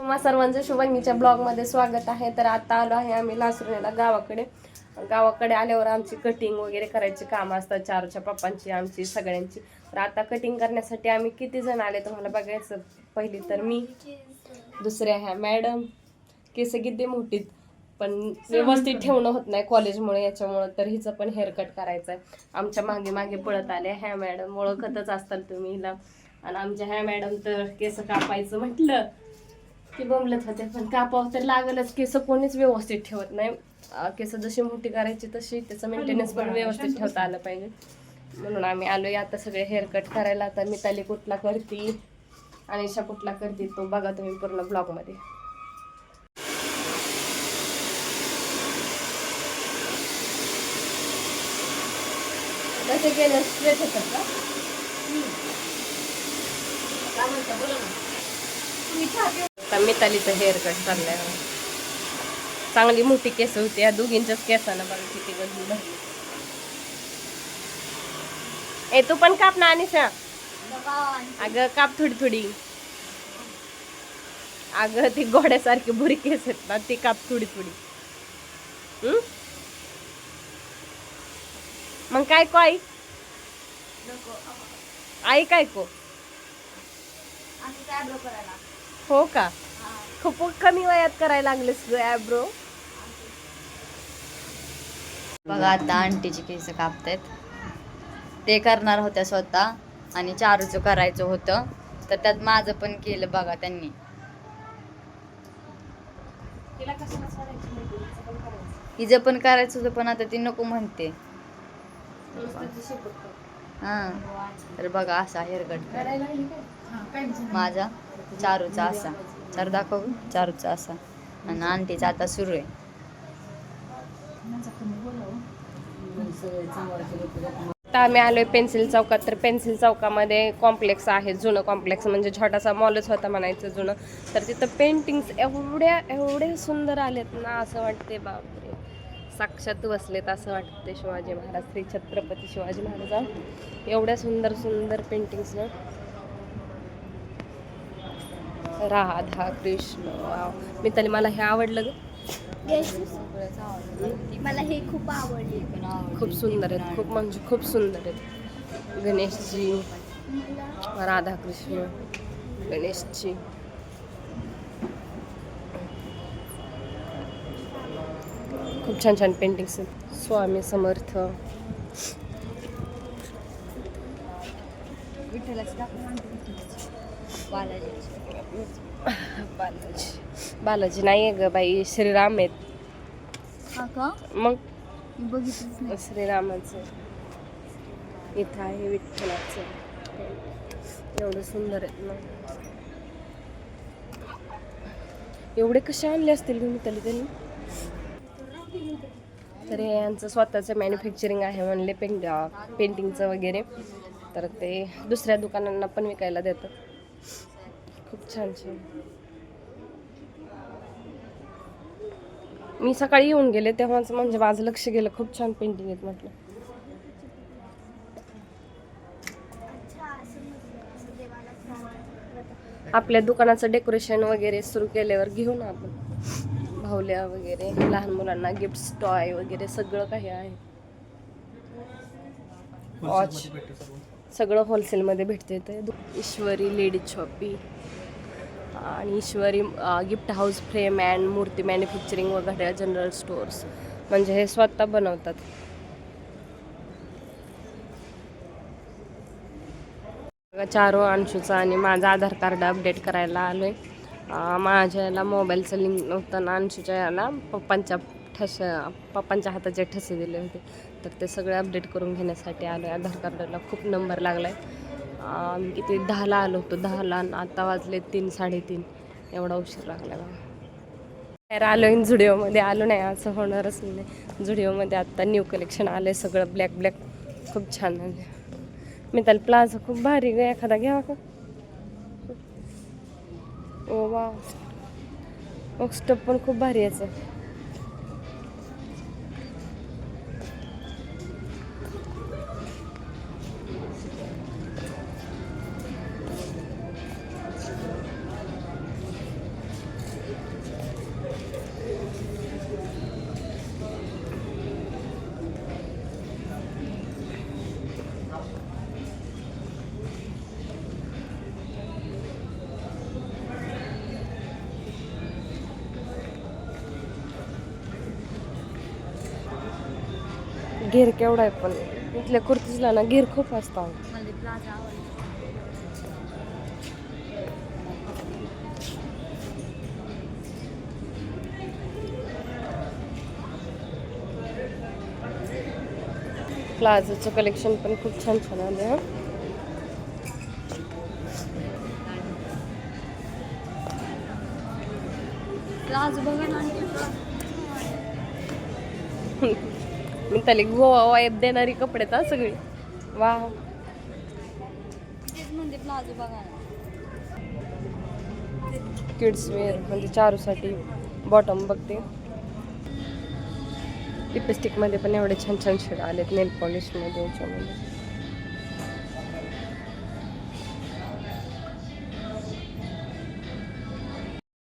तुम्हा सर्वांचं शुभंगीच्या ब्लॉगमध्ये स्वागत आहे. तर आता आलो आहे आम्ही लासुर्णीला गावाकडे. गावाकडे आल्यावर आमची कटिंग वगैरे करायची कामं असतात चारूच्या पप्पांची आमची सगळ्यांची. तर आता कटिंग करण्यासाठी आम्ही किती जण आले तुम्हाला बघायचं? पहिली तर मी दुसऱ्या ह्या मॅडम. केस किती मोठीत पण व्यवस्थित ठेवणं होत नाही कॉलेजमुळे याच्यामुळं तर हिचं पण हेअरकट करायचं आहे आमच्या मागे मागे पळत आले ह्या मॅडम. ओळखतच असताल तुम्ही हिला. आणि आमच्या ह्या मॅडम तर केस कापायचं म्हटलं. की बोंबलत होते. पण कापावं तर लागलच. केस कोणीच व्यवस्थित ठेवत नाही. अं, केस जशी मोठी करायची तशी त्याचं मेंटेनन्स पण व्यवस्थित ठेवता आलं पाहिजे. म्हणून आम्ही आलोय आता सगळे हेअरकट करायला. आता मिताली कुठला करते? अनिशा कुठला करते? तो बघा तुम्ही पूर्ण ब्लॉगमध्ये केलं स्ट्रेट होतात का? आता मितालीचं हेअर कट चाललंय. चांगली मोठी केस होती. या दोघींच्याच केसानं बघा किती गंजी भरली ए तू पण काप ना अनिशा. अगं काप थोडी थोडी अगं ती घोड्यासारखी बुरी केस आहेत ना ती काप थोडी थोडी हम्म? मग काय को आई? आई काय को? हो का? खूप कमी वयात करायला लागलेस ग ॲब्रो बघा आता आंटीची केस कापतायत. ते करणार होत्या स्वतः आणि चारूचं करायचं होतं. तर त्यात माझं पण केलं बघा त्यांनी. हिचं पण करायचं होतं पण आता ती नको म्हणते. ती. हा. तर बघा असा हेअरकट? माझा? चारूचा असा. चार दाखव चारूचा असा. आणि आंटीचा आता सुरू आहे. आता आम्ही आलोय पेन्सिल चौकात. तर पेन्सिल चौकामध्ये कॉम्प्लेक्स आहे जुनं कॉम्प्लेक्स म्हणजे छोटासा मॉलच होता म्हणायचं जुनं. तर तिथं पेंटिंग्स एवढ्या एवढे सुंदर आलेत ना असं वाटते बापरे. साक्षात बसलेत असं वाटते शिवाजी महाराज श्री छत्रपती शिवाजी महाराज. एवढ्या सुंदर सुंदर पेंटिंग्स ना. राधा कृष्ण वाव. मी तरी मला हे आवडलं ग. मला हे खूप आवडले. खूप सुंदर आहेत. खूप म्हणजे खूप सुंदर आहेत. गणेशजी मला राधाकृष्ण गणेशजी. खूप छान छान पेंटिंग्स आहेत. स्वामी समर्थ. बालाजी. बालाजी नाही आहे ग बाई श्रीराम आहेत. हा का? मग? बघितलंच नाही. श्रीरामाचं. इथं आहे विठ्ठलाचं. एवढं सुंदर आहे ना. एवढे कसे आणले असतील तुम्ही त्याला त्यांनी? तर हे यांचं स्वतःचं मॅन्युफॅक्चरिंग आहे म्हणले पेंट पेंटिंगचं वगैरे. तर ते दुसऱ्या दुकानांना पण विकायला देतात. खूप छान छान. मी सकाळी येऊन गेले तेव्हाच म्हणजे माझं लक्ष गेलं खूप छान पेंटिंग आहेत म्हटलं. आपल्या दुकानाचं डेकोरेशन वगैरे सुरू केल्यावर घेऊ ना आपण. भावल्या वगैरे लहान मुलांना गिफ्ट टॉय वगैरे सगळं काही आहे. वॉच सगळं. होलसेलमध्ये भेटते ते. ईश्वरी लेडीज शॉपी आणि Ishwari gift house frame and मूर्ती मॅन्युफॅक्चरिंग वगैरे जनरल स्टोअर्स. म्हणजे हे स्वतः बनवतात. चारो अंशूचा आणि माझं आधार कार्ड अपडेट करायला आलो आहे माझ्या याला मोबाईलचं लिंक नव्हतं ना अंशूच्या याला पप्पांच्या ठस पप्पांच्या हाताचे ठसे दिले होते. तर ते सगळे अपडेट करून घेण्यासाठी आलो आहे आधार कार्डला खूप नंबर लागला आहे मी किती दहाला आलो होतो. दहाला आता वाजले तीन साडेतीन. एवढा उशीर लागला बाहेर आलो आहे झुडिओमध्ये आलो नाही असं होणारच नाही. झुडिओमध्ये आत्ता न्यू कलेक्शन आलं आहे सगळं. ब्लॅक ब्लॅक खूप छान आहे मी त्याला प्लाझा खूप भारी ग एखादा घ्यावा का? ओ वा मग स्टप पण खूप भारी याचं घेर केवढा आहे पण इथल्या कुर्तीजला ना घेर खूप असतो प्लाझोचं कलेक्शन पण खूप छान छान आले. प्लाझो बघा ना मी त्याला गोवा वाईब देणारी कपडे तर सगळी. वा किड्स वेअर म्हणजे चारूसाठी बॉटम बघते. लिपस्टिकमध्ये पण एवढे छान छान शेड आलेत नेल पॉलिशमध्ये याच्यामध्ये.